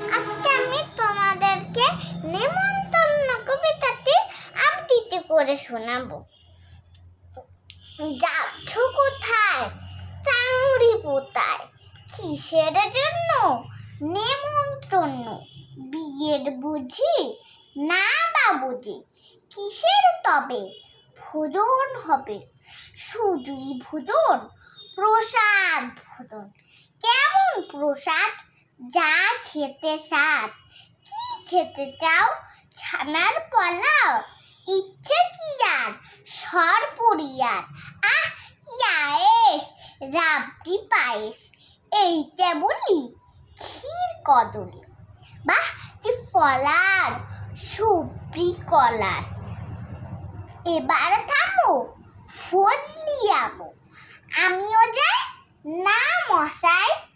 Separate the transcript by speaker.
Speaker 1: আজকে আমি তোমাদেরকে নেমন্তন্ন কবিতাটি আবৃত্তি করে শোনাবো। যাচ্ছ কোথায়? চাংড়ি পোতায় কিসের জন্য? নেমন্তন্ন। বিয়ের বুঝি? না বাবুজি কিসের তবে? ভোজন হবে। শুধুই ভোজন? প্রসাদ ভোজন। কেমন প্রসাদ? যা খেতে স্বাদ। কি খেতে চাও? ছানার পোলাও। ইচ্ছে কি আর? সর পরিয়ার। আহ, কি আয়েস? রাবড়ি পায়েস। এইটা বলি ক্ষীর কদলি। বাহ, কি ফলার সুপ্রি কলার। এবার থামো, ফজলি আমো। আমিও যাই, না মশাই।